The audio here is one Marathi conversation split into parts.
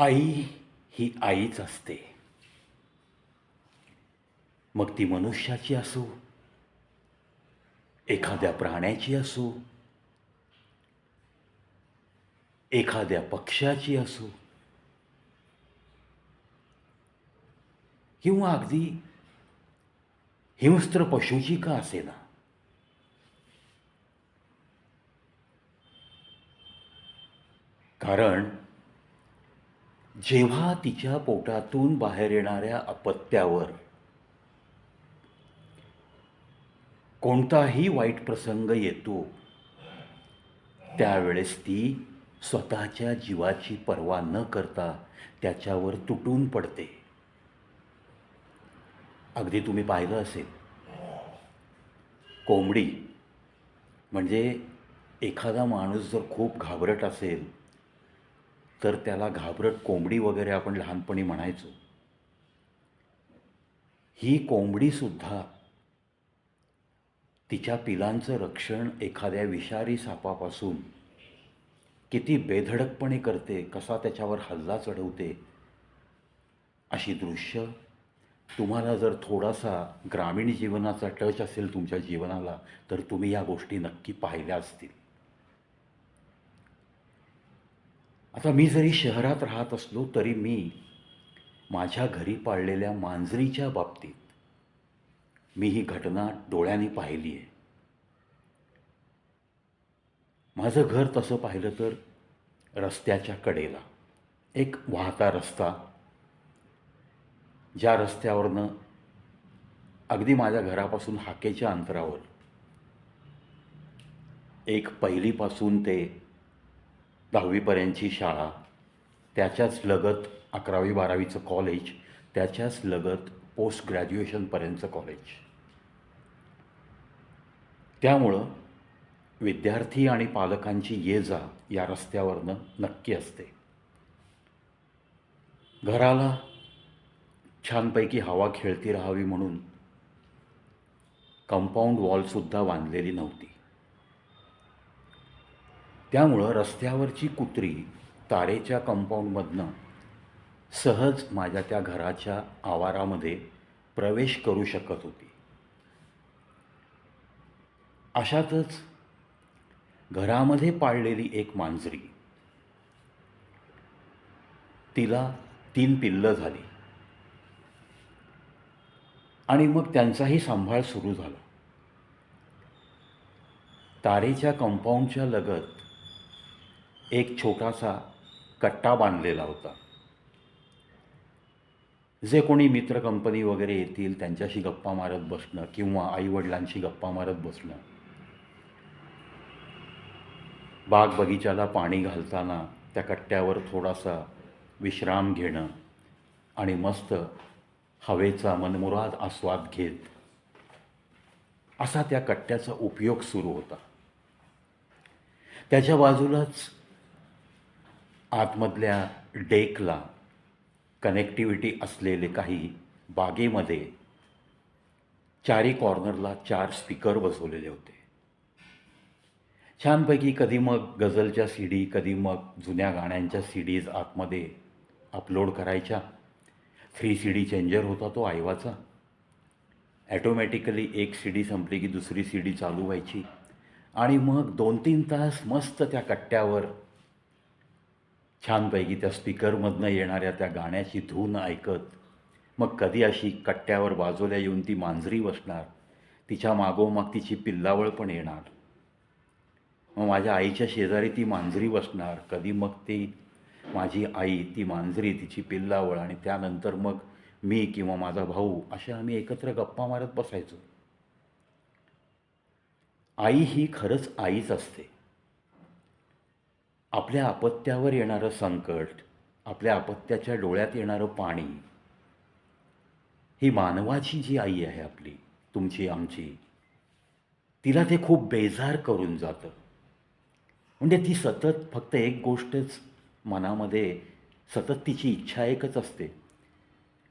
आई ही आईच असते. मग ती मनुष्याची असो एखाद्या प्राण्याची असो एखाद्या पक्षाची असो किंवा अगदी हिंस्त्र पशूची का असेना. कारण जेव्हा तिच्या पोटातून बाहेर येणाऱ्या अपत्यावर कोणताही वाईट प्रसंग येतो त्यावेळेस ती स्वतःच्या जीवाची पर्वा न करता त्याच्यावर तुटून पडते. अगदी तुम्ही पाहिलं असेल. कोंबडी म्हणजे एखादा माणूस जर खूप घाबरट असेल तर त्याला घाबरट कोंबडी वगैरे आपण लहानपणी म्हणायचो. ही कोंबडीसुद्धा तिच्या पिलांचं रक्षण एखाद्या विषारी सापापासून किती बेधडकपणे करते कसा त्याच्यावर हल्ला चढवते अशी दृश्य तुम्हाला जर थोडासा ग्रामीण जीवनाचा टच असेल तुमच्या जीवनाला तर तुम्ही या गोष्टी नक्की पाहिल्या असतील. आता मी जरी शहरात राहत असलो तरी मी माझ्या घरी पाळलेल्या मांजरीच्या बाबतीत मी ही घटना डोळ्याने पाहिली आहे. माझं घर तसं पाहिलं तर रस्त्याच्या कडेला एक वाहता रस्ता ज्या रस्त्यावरनं अगदी माझ्या घरापासून हाकेच्या अंतरावर एक पहिलीपासून ते दहावीपर्यंतची शाळा त्याच्याच लगत अकरावी बारावीचं कॉलेज त्याच्याच लगत पोस्ट ग्रॅज्युएशनपर्यंतचं कॉलेज त्यामुळं विद्यार्थी आणि पालकांची ये जा या रस्त्यावरनं नक्की असते. घराला छानपैकी हवा खेळती राहावी म्हणून कंपाऊंड वॉलसुद्धा बांधलेली नव्हती. त्यामुळं रस्त्यावरची कुत्री तारेच्या कंपाऊंडमधनं सहज माझ्या त्या घराच्या आवारामध्ये प्रवेश करू शकत होती. अशातच घरामध्ये पाळलेली एक मांजरी तिला तीन पिल्लं झाली आणि मग त्यांचाही सांभाळ सुरू झाला. तारेच्या कंपाऊंडच्या लगत एक छोटासा कट्टा बांधलेला होता. जे कोणी मित्र कंपनी वगैरे येतील त्यांच्याशी गप्पा मारत बसणं किंवा आईवडिलांशी गप्पा मारत बसणं. बाग बगीचाला पाणी घालताना त्या कट्ट्यावर थोडासा विश्राम घेणं आणि मस्त हवेचा मनमुराद आस्वाद घेत असा त्या कट्ट्याचा उपयोग सुरू होता. त्याच्या बाजूलाच आतमधल्या डेकला कनेक्टिव्हिटी असलेले काही बागेमध्ये चारी कॉर्नरला चार स्पीकर बसवलेले होते. छानपैकी कधी मग गझलच्या सी डी कधी मग जुन्या गाण्यांच्या सी डीज आतमध्ये अपलोड करायच्या. थ्री सी डी चेंजर होता तो आयवाचा ॲटोमॅटिकली एक सी डी संपली की दुसरी सी डी चालू व्हायची. आणि मग दोन तीन तास मस्त त्या कट्ट्यावर छानपैकी त्या स्पीकरमधनं येणाऱ्या त्या गाण्याची धून ऐकत मग कधी अशी कट्ट्यावर बाजूला येऊन ती मांजरी बसणार तिच्या मागोमाग तिची पिल्लावळ पण येणार. मग माझ्या आईच्या शेजारी ती मांजरी बसणार कधी मग ती माझी आई ती मांजरी तिची पिल्लावळ आणि त्यानंतर मग मी किंवा माझा भाऊ अशा आम्ही एकत्र गप्पा मारत बसायचो. आई ही खरंच आईच असते. आपल्या अपत्यावर येणारं संकट आपल्या अपत्याच्या डोळ्यात येणारं पाणी ही मानवाची जी आई आहे आपली तुमची आमची तिला ते खूप बेजार करून जातं. म्हणजे ती सतत फक्त एक गोष्टच मनामध्ये सतत तिची इच्छा एकच असते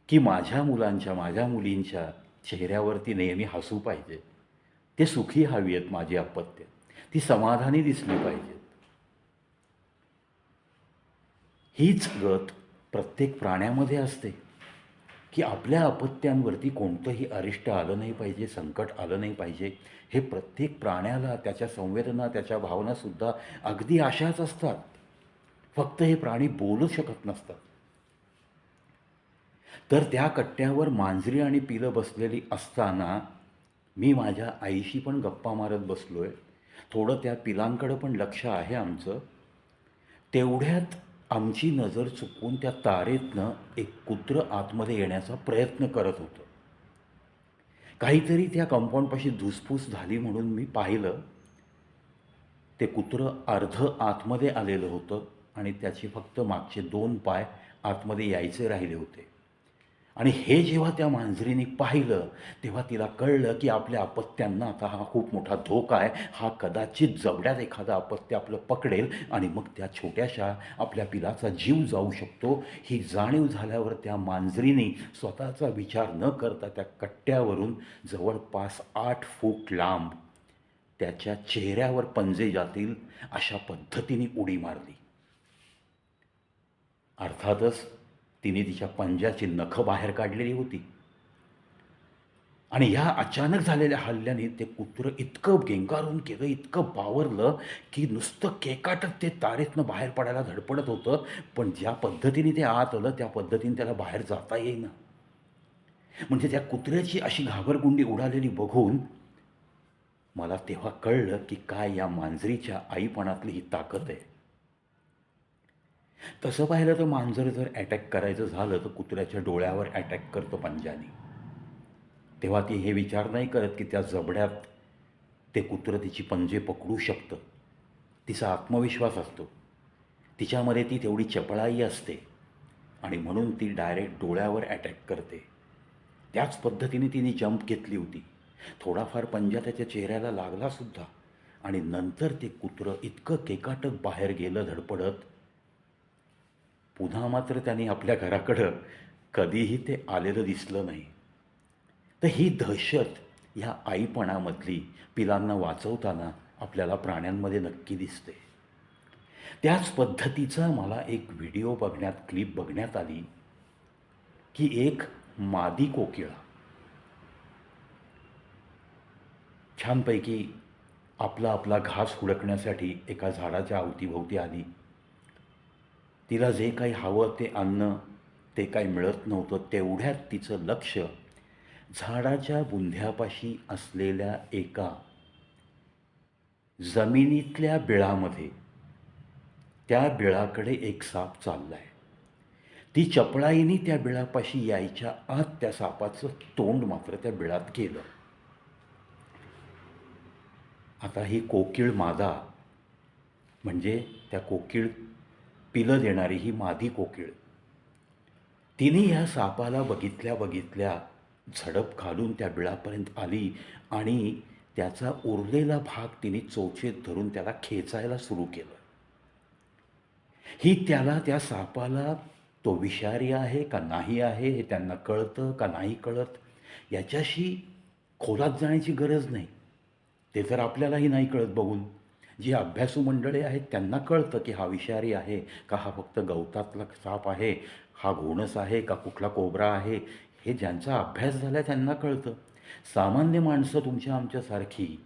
की माझ्या मुलांच्या माझ्या मुलींच्या चेहऱ्यावरती नेहमी हसू पाहिजे. ते सुखी हवी आहेत माझी अपत्य ती समाधानी दिसली पाहिजे. हीच गत प्रत्येक प्राण्यामध्ये असते. की आपल्या अपत्यांवरती कोणतंही अरिष्ट आलं नाही पाहिजे संकट आलं नाही पाहिजे हे प्रत्येक प्राण्याला त्याच्या संवेदना त्याच्या भावनासुद्धा अगदी अशाच असतात. फक्त हे प्राणी बोलू शकत नसतात. तर त्या कट्ट्यावर मांजरी आणि पिलं बसलेली असताना मी माझ्या आईशी पण गप्पा मारत बसलो आहे थोडं त्या पिलांकडं पण लक्ष आहे आमचं. तेवढ्यात आमची नजर चुकवून त्या तारेतनं एक कुत्रं आतमध्ये येण्याचा प्रयत्न करत होतं. काहीतरी त्या कंपाऊंडपाशी धुसफूस झाली म्हणून मी पाहिलं. ते कुत्रं अर्ध आतमध्ये आलेलं होतं आणि त्याचे फक्त मागचे दोन पाय आतमध्ये यायचे राहिले होते. आणि हे जेव्हा त्या मांजरीने पाहिलं तेव्हा तिला कळलं की आपल्या अपत्यांना आता हा खूप मोठा धोका आहे. हा कदाचित जबड्यात एखादा अपत्य आपलं पकडेल आणि मग त्या छोट्याशा आपल्या पिलाचा जीव जाऊ शकतो. ही जाणीव झाल्यावर त्या मांजरीने स्वतःचा विचार न करता त्या कट्ट्यावरून जवळपास आठ फूट लांब त्याच्या चेहऱ्यावर पंजे जातील अशा पद्धतीने उडी मारली. अर्थातच तिने तिच्या पंजाची नखं बाहेर काढलेली होती. आणि ह्या अचानक झालेल्या हल्ल्याने ते कुत्रं इतकं गेंगारून केलं इतकं बावरलं की नुसतं केकाटत ते तारेतनं बाहेर पडायला धडपडत होतं पण ज्या पद्धतीने ते आत आलं त्या पद्धतीने त्याला बाहेर जाता येईना. म्हणजे त्या कुत्र्याची अशी घाबरगुंडी उडालेली बघून मला तेव्हा कळलं की काय या मांजरीच्या आईपणातली ही ताकद आहे. तसं पाहिलं तर मांजर जर अटॅक करायचं झालं तर कुत्र्याच्या डोळ्यावर अटॅक करतं पंजाने. तेव्हा ती हे विचार नाही करत की त्या जबड्यात ते कुत्रं तिची पंजे पकडू शकतं. तिचा आत्मविश्वास असतो. तिच्यामध्ये ती तेवढी चपळाई असते. आणि म्हणून ती डायरेक्ट डोळ्यावर अटॅक करते. त्याच पद्धतीने तिने जंप घेतली होती. थोडाफार पंजा त्याच्या चेहऱ्याला लागलासुद्धा आणि नंतर ते कुत्रं इतकं केकाटक बाहेर गेलं धडपडत पुन्हा मात्र त्यांनी आपल्या घराकडं कधीही ते आलेलं दिसलं नाही. तर ही दहशत ह्या आईपणामधली पिलांना वाचवताना आपल्याला प्राण्यांमध्ये नक्की दिसते. त्याच पद्धतीचा मला एक व्हिडिओ बघण्यात क्लिप बघण्यात आली की एक मादी कोकिळा. छानपैकी आपला आपला घास हुडकण्यासाठी एका झाडाच्या अवतीभोवती आली. तिला जे काही हवं ते अन्न ते काही मिळत नव्हतं तेवढ्यात तिचं लक्ष झाडाच्या बुंध्यापाशी असलेल्या एका जमिनीतल्या बिळामध्ये. त्या बिळाकडे एक साप चालला आहे ती चपळाईने त्या बिळापाशी यायच्या आत त्या सापाचं तोंड मात्र त्या बिळात गेलं. आता ही कोकिळ मादा म्हणजे त्या कोकिळ पिलं देणारी ही मादी कोकिळ. तिने ह्या सापाला बघितल्या बघितल्या झडप घालून त्या बिळापर्यंत आली आणि त्याचा उरलेला भाग तिने चोचेत धरून त्याला खेचायला सुरू केलं. ही त्याला त्या सापाला तो विषारी आहे का नाही आहे हे त्यांना कळतं का नाही कळत? याच्याशी खोलात जाण्याची गरज नाही. ते तर आपल्यालाही नाही कळत बघून. जी अभ्यासू मंडळी आहेत त्यांना कळतं की हा विषारी आहे का हा फक्त गवतातला साप आहे हा घोणस आहे का कुठला कोबरा आहे हे ज्यांचा अभ्यास झाला त्यांना कळतं. सामान्य माणसं तुमच्या आमच्यासारखी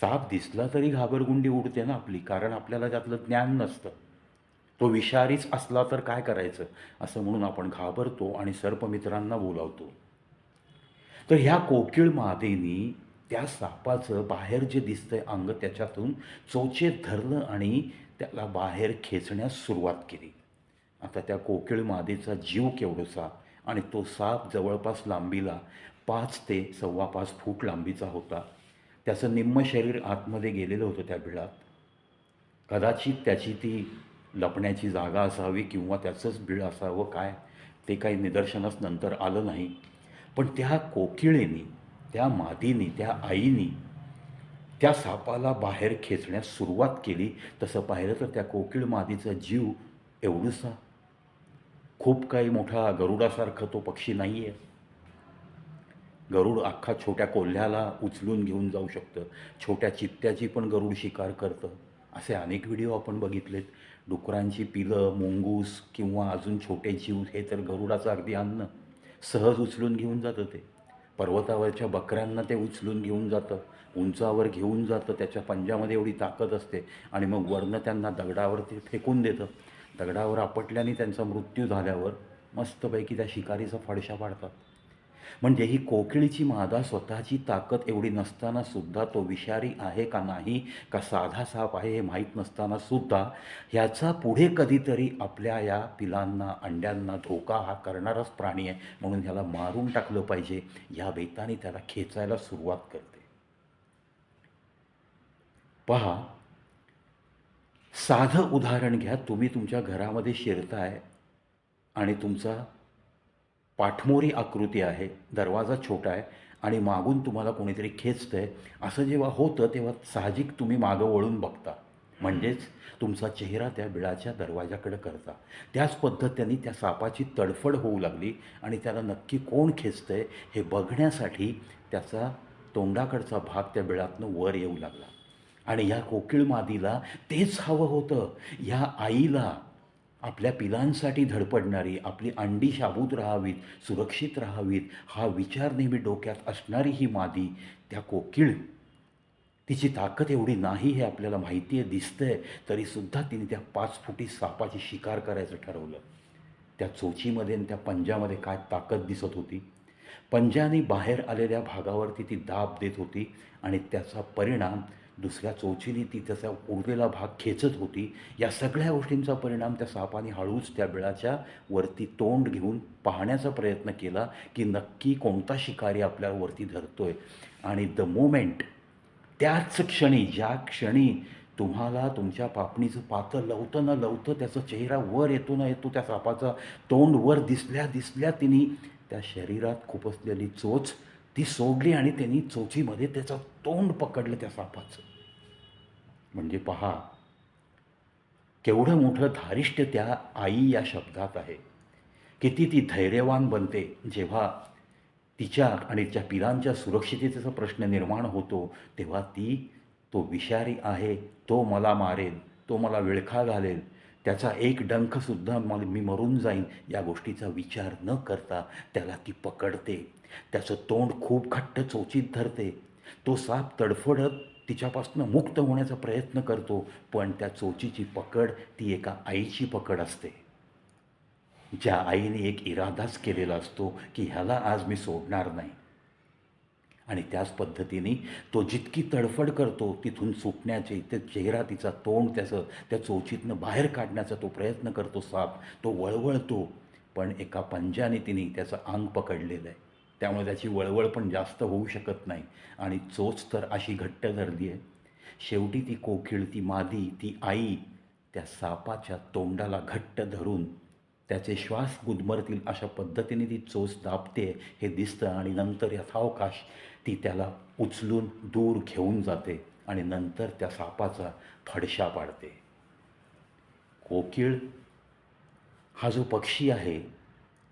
साप दिसला तरी घाबरगुंडी उडते ना आपली कारण आपल्याला त्यातलं ज्ञान नसतं. तो विषारीच असला तर काय करायचं? असं म्हणून आपण घाबरतो आणि सर्पमित्रांना बोलावतो. तर ह्या कोकिळ मादेनी त्या सापाचं बाहेर जे दिसतंय अंग त्याच्यातून चोचेत धरलं आणि त्याला बाहेर खेचण्यास सुरुवात केली. आता त्या कोकिळ मादेचा जीव केवढसा आणि तो साप जवळपास लांबीला पाच ते सव्वा पाच फूट लांबीचा होता. त्याचं निम्म शरीर आतमध्ये गेलेलं होतं त्या बिळात. कदाचित त्याची ती लपण्याची जागा असावी किंवा त्याचंच बिळ असावं काय ते काही निदर्शनास नंतर आलं नाही. पण त्या कोकिळेनी त्या मादीनी त्या आईनी त्या सापाला बाहेर खेचण्यास सुरुवात केली. तसं पाहिलं तर त्या कोकिळ मादीचा जीव एवढूसा. खूप काही मोठा गरुडासारखं तो पक्षी नाही आहे गरुड अख्खा छोट्या कोल्ह्याला उचलून घेऊन जाऊ शकतं. छोट्या चित्त्याची पण गरुड शिकार करतं. असे अनेक व्हिडिओ आपण बघितलेत. डुकरांची पिलं मुंगूस किंवा अजून छोटे जीव हे तर गरुडाचं अगदी अन्न. सहज उचलून घेऊन जातं ते. पर्वतावरच्या बकऱ्यांना ते उचलून घेऊन जातं. उंचावर घेऊन जातं. त्याच्या पंजामध्ये एवढी ताकद असते. आणि मग वरनं त्यांना दगडावर ते फेकून देतं. दगडावर आपटल्याने त्यांचा मृत्यू झाल्यावर मस्तपैकी त्या शिकारीचा फडशा पाडतात. म्हणजे ही कोकिळीची मादा स्वतःची ताकद एवढी नसताना सुद्धा तो विषारी आहे का नाही का साधा साप आहे हे माहीत नसताना सुद्धा ह्याचा पुढे कधीतरी आपल्या या पिलांना अंड्यांना धोका हा करणाराच प्राणी आहे म्हणून ह्याला मारून टाकलं पाहिजे. या बेताने त्याला खेचायला सुरुवात करते. पहा साधं उदाहरण घ्या. तुम्ही तुमच्या घरामध्ये शिरताय आणि तुमचा पाठमोरी आकृती आहे दरवाजा छोटा आहे आणि मागून तुम्हाला कोणीतरी खेचतं आहे असं जेव्हा होतं तेव्हा साहजिक तुम्ही मागं वळून बघता. म्हणजेच तुमचा चेहरा त्या बिळाच्या दरवाजाकडे करता. त्याच पद्धतीने त्या सापाची तडफड होऊ लागली आणि त्याला नक्की कोण खेचतं आहे हे बघण्यासाठी त्याचा तोंडाकडचा भाग त्या बिळातनं वर येऊ लागला. आणि ह्या कोकिळ मादीला तेच हवं होतं. ह्या आईला आपल्या पिलांसाठी धडपडणारी आपली अंडी शाबूत राहावीत सुरक्षित राहावीत हा विचार नेहमी डोक्यात असणारी ही मादी त्या कोकिळ. तिची ताकद एवढी नाही हे आपल्याला माहिती आहे दिसतंय तरीसुद्धा तिने त्या पाच फुटी सापाची शिकार करायचं ठरवलं. त्या चोचीमध्ये आणि त्या पंजामध्ये काय ताकद दिसत होती? पंजाने बाहेर आलेल्या भागावरती ती दाब देत होती आणि त्याचा परिणाम दुसऱ्या चोचीने ती त्याचा उरलेला भाग खेचत होती. या सगळ्या गोष्टींचा परिणाम त्या सापाने हळूच त्या बिळाच्या वरती तोंड घेऊन पाहण्याचा प्रयत्न केला की नक्की कोणता शिकारी आपल्यावरती धरतो धरतोय. आणि द मोमेंट त्याच क्षणी ज्या क्षणी तुम्हाला तुमच्या पापणीचं पातं लवतं न लवतं त्याचा चेहरा वर येतो ना येतो त्या सापाचा तोंड वर दिसल्या दिसल्या तिने त्या शरीरात खुपसलेली चोच ती सोडली आणि त्यांनी चोचीमध्ये त्याचं तोंड पकडलं त्या सापाचं. म्हणजे पहा केवढं मोठं धारिष्ट्य त्या आई या शब्दात आहे. किती ती धैर्यवान बनते जेव्हा तिच्या आणि तिच्या पिलांच्या सुरक्षिततेचा प्रश्न निर्माण होतो तेव्हा ती तो विषारी आहे तो मला मारेल तो मला विळखा घालेल त्याचा एक डंखसुद्धा मग मी मरून जाईन या गोष्टीचा विचार न करता त्याला ती पकडते. त्याचं तोंड खूप घट्ट चोचीत धरते. तो साप तडफडत तिच्यापासून मुक्त होण्याचा प्रयत्न करतो पण त्या चोचीची पकड ती एका आईची पकड असते. ज्या आईने एक इरादाच केलेला असतो की ह्याला आज मी सोडणार नाही. आणि त्याच पद्धतीने तो जितकी तडफड करतो तिथून सुटण्याचे ते चेहरा तिचा तोंड त्याचं त्या चोचीतनं बाहेर काढण्याचा तो प्रयत्न करतो साप. तो वळवळतो पण एका पंजाने तिने त्याचं अंग पकडलेलं आहे. त्यामुळे त्याची वळवळ पण जास्त होऊ शकत नाही. आणि चोच तर अशी घट्ट धरली आहे. शेवटी ती कोकिळ ती मादी ती आई त्या सापाच्या तोंडाला घट्ट धरून त्याचे श्वास गुदमरतील अशा पद्धतीने ती चोच दाबते हे दिसतं आणि नंतर यथावकाश ती त्याला उचलून दूर घेऊन जाते आणि नंतर त्या सापाचा फडशा पाडते. कोकिळ हा जो पक्षी आहे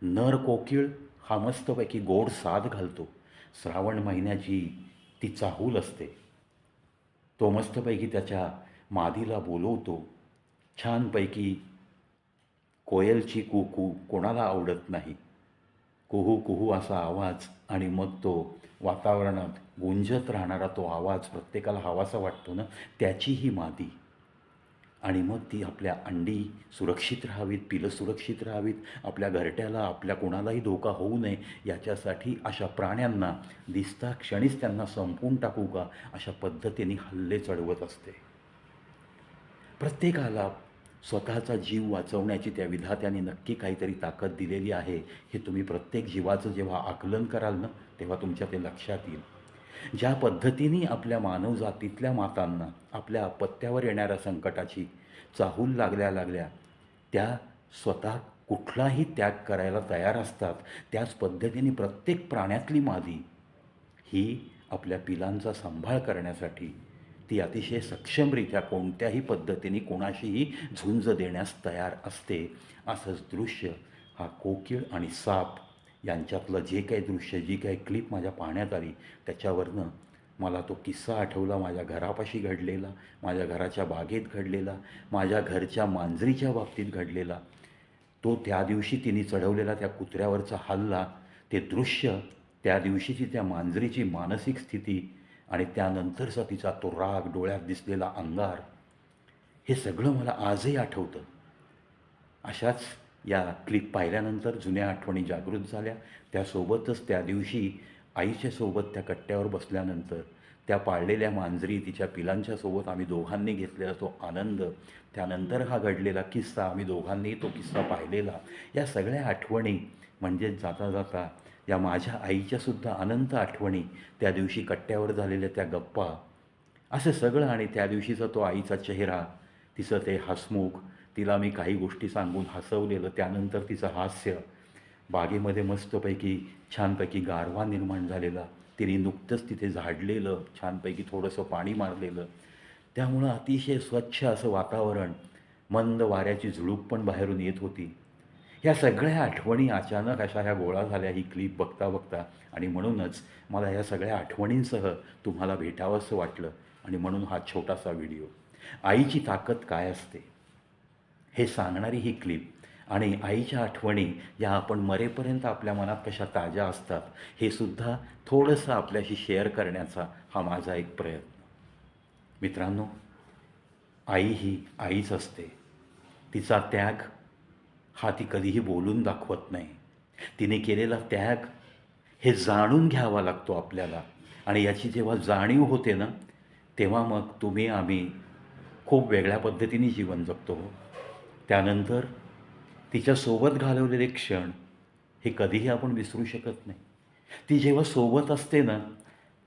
नर कोकिळ हा मस्तपैकी गोड साद घालतो. श्रावण महिन्याची ती चाहूल असते. तो मस्तपैकी त्याच्या मादीला बोलवतो. छानपैकी कोयलची कुकू कोणाला आवडत नाही. कुहू कुहू असा आवाज आणि मग तो वातावरणात गुंजत राहणारा तो आवाज प्रत्येकाला हवासा वाटतो ना त्याची ही मादी. आणि मग ती आपल्या अंडी सुरक्षित राहावीत पिलं सुरक्षित राहावीत आपल्या घरट्याला आपल्या कोणालाही धोका होऊ नये याच्यासाठी अशा प्राण्यांना दिसता क्षणीच त्यांना संपवून टाकू का अशा पद्धतीने हल्ले चढवत असते. प्रत्येकाला स्वतःचा जीव वाचवण्याची त्या विधात्याने नक्की काहीतरी ताकद दिलेली आहे. हे तुम्ही प्रत्येक जीवाचं जेव्हा आकलन कराल ना तेव्हा तुमच्या ते लक्षात येईल. ज्या पद्धतीने आपल्या मानवजातीतल्या मातांना आपल्या अपत्यावर येणाऱ्या संकटाची चाहूल लागल्या लागल्या त्या स्वतः कुठलाही त्याग करायला तयार असतात. त्याच पद्धतीने प्रत्येक प्राण्यातली मादी ही आपल्या पिलांचा सांभाळ करण्यासाठी ती अतिशय सक्षमरित्या कोणत्याही पद्धतीने कोणाशीही झुंज देण्यास तयार असते. असंच दृश्य हा कोकिळ आणि साप यांच्यातलं जे काही दृश्य जी काही क्लिप माझ्या पाहण्यात आली त्याच्यावरनं मला तो किस्सा आठवला. माझ्या घरापाशी घडलेला माझ्या घराच्या बागेत घडलेला माझ्या घरच्या मांजरीच्या बाबतीत घडलेला. तो त्या दिवशी तिने चढवलेला त्या कुत्र्यावरचा हल्ला ते दृश्य त्या दिवशीची त्या मांजरीची मानसिक स्थिती आणि त्यानंतरचा तिचा तो राग डोळ्यात दिसलेला अंगार हे सगळं मला आजही आठवतं. अशाच या क्लिप पाहिल्यानंतर जुन्या आठवणी जागृत झाल्या. त्यासोबतच त्या दिवशी आईच्या सोबत त्या कट्ट्यावर बसल्यानंतर त्या पाळलेल्या मांजरी तिच्या पिलांच्या सोबत आम्ही दोघांनी घेतलेला तो आनंद त्यानंतर हा घडलेला किस्सा आम्ही दोघांनी तो किस्सा पाहिलेला. या सगळ्या आठवणी म्हणजेच जाता जाता या माझ्या आईच्यासुद्धा अनंत आठवणी त्या दिवशी कट्ट्यावर झालेल्या त्या गप्पा असं सगळं आणि त्या दिवशीचा तो आईचा चेहरा तिचं ते हसमुख तिला मी काही गोष्टी सांगून हसवलेलं त्यानंतर तिचं हास्य बागेमध्ये मस्तपैकी छानपैकी गारवा निर्माण झालेला तिने नुकतंच तिथे झाडलेलं छानपैकी थोडंसं पाणी मारलेलं. त्यामुळं अतिशय स्वच्छ असं वातावरण मंद वाऱ्याची झुळूक पण बाहेरून येत होती. ह्या सगळ्या आठवणी अचानक अशा ह्या गोळा झाल्या ही क्लिप बघता बघता. आणि म्हणूनच मला या सगळ्या आठवणींसह तुम्हाला भेटावंसं वाटलं. आणि म्हणून हा छोटासा व्हिडिओ. आईची ताकद काय असते? हे सांगणारी ही क्लिप आणि आईच्या आठवणी या आपण मरेपर्यंत आपल्या मनात कशा ताज्या असतात हे सुद्धा थोडंसं आपल्याशी शेअर करण्याचा हा माझा एक प्रयत्न. मित्रांनो आई ही आईच असते. तिचा त्याग हा ती कधीही बोलून दाखवत नाही. तिने केलेला त्याग हे जाणून घ्यावा लागतो आपल्याला. आणि याची जेव्हा जाणीव होते ना तेव्हा मग तुम्ही आम्ही खूप वेगळ्या पद्धतीने जीवन जगतो. त्यानंतर तिच्यासोबत घालवलेले क्षण हे कधीही आपण विसरू शकत नाही. ती जेव्हा सोबत असते ना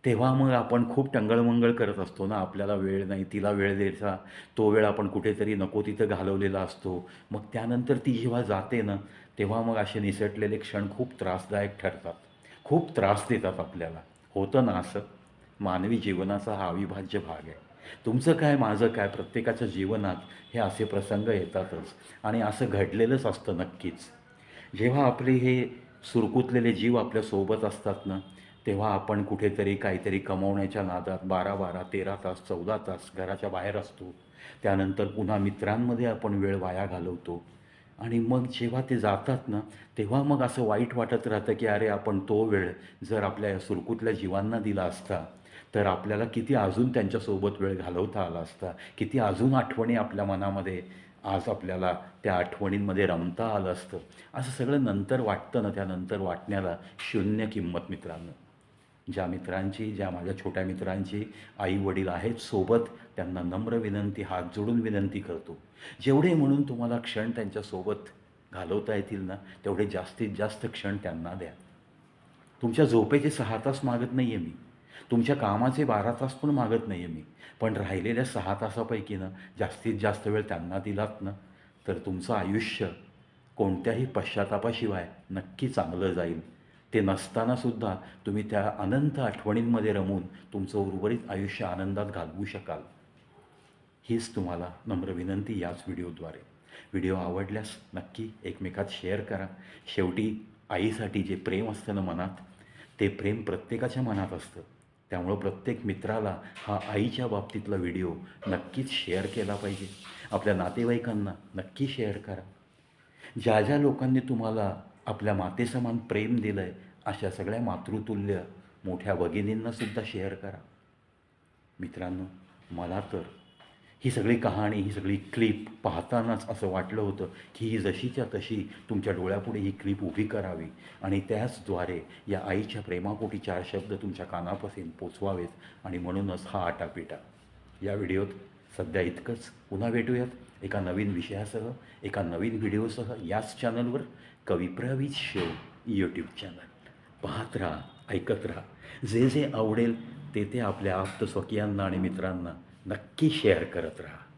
तेव्हा मग आपण खूप टंगळमंगळ करत असतो ना आपल्याला वेळ नाही तिला वेळ द्यायचा तो वेळ आपण कुठेतरी नको तिथं घालवलेला असतो. मग त्यानंतर ती जेव्हा जाते ना तेव्हा मग असे निसटलेले क्षण खूप त्रासदायक ठरतात. खूप त्रास देतात आपल्याला. होतं ना असं? मानवी जीवनाचा हा अविभाज्य भाग आहे. तुमचं काय माझं काय प्रत्येकाच्या जीवनात हे असे प्रसंग येतातच. आणि असं घडलेलंच असतं नक्कीच. जेव्हा आपले हे सुरकुतलेले जीव आपल्यासोबत असतात ना तेव्हा आपण कुठेतरी काहीतरी कमवण्याच्या नादात बारा बारा तेरा तास चौदा तास घराच्या बाहेर असतो. त्यानंतर पुन्हा मित्रांमध्ये आपण वेळ वाया घालवतो. आणि मग जेव्हा ते जातात ना तेव्हा मग असं वाईट वाटत राहतं की अरे आपण तो वेळ जर आपल्या या सुरकुतल्या जीवांना दिला असता तर आपल्याला किती अजून त्यांच्यासोबत वेळ घालवता आला असता किती अजून आठवणी आपल्या मनामध्ये आज आपल्याला त्या आठवणींमध्ये रमता आलं असतं. असं सगळं नंतर वाटतं ना त्यानंतर वाटण्याला शून्य किंमत मित्रांनो. ज्या मित्रांची ज्या माझ्या छोट्या मित्रांची आई वडील आहेत सोबत त्यांना नम्र विनंती हात जोडून विनंती करतो. जेवढे म्हणून तुम्हाला क्षण त्यांच्यासोबत घालवता येतील ना तेवढे जास्तीत जास्त क्षण त्यांना द्या. तुमच्या झोपेचे सहा तास मागत नाही आहे मी. तुमच्या कामाचे बारा तास पण मागत नाही आहे मी. पण राहिलेल्या सहा तासापैकी ना जास्तीत जास्त वेळ त्यांना दिलात ना तर तुमचं आयुष्य कोणत्याही पश्चातापाशिवाय नक्की चांगलं जाईल. ते नसतानासुद्धा तुम्ही त्या अनंत आठवणींमध्ये रमून तुमचं उर्वरित आयुष्य आनंदात घालवू शकाल. हीच तुम्हाला नम्र विनंती याच व्हिडिओद्वारे. व्हिडिओ आवडल्यास नक्की एकमेकात शेअर करा. शेवटी आईसाठी जे प्रेम असतं ना मनात ते प्रेम प्रत्येकाच्या मनात असतं. त्यामुळं प्रत्येक मित्राला हा आईच्या बाबतीतला व्हिडिओ नक्कीच शेअर केला पाहिजे. आपल्या नातेवाईकांना नक्की शेअर करा. ज्या ज्या लोकांनी तुम्हाला आपल्या मातेसमान प्रेम दिलं आहे अशा सगळ्या मातृतुल्य मोठ्या भगिनींनासुद्धा शेअर करा. मित्रांनो मला तर ही सगळी कहाणी ही सगळी क्लिप पाहतानाच असं वाटलं होतं की ही जशीच्या तशी तुमच्या डोळ्यापुढे ही क्लिप उभी करावी आणि त्याचद्वारे या आईच्या प्रेमापोटी चार शब्द तुमच्या कानापासून पोचवावेत आणि म्हणूनच हा आटापिटा. या व्हिडिओत सध्या इतकंच. पुन्हा भेटूयात एका नवीन विषयासह एका नवीन व्हिडिओसह याच चॅनलवर कविप्रवीज शो यूट्यूब चॅनल पाहत राहा ऐकत राहा. जे जे आवडेल ते ते आपल्या आप्त स्वकीयांना आणि मित्रांना नक्की शेअर करत राहा.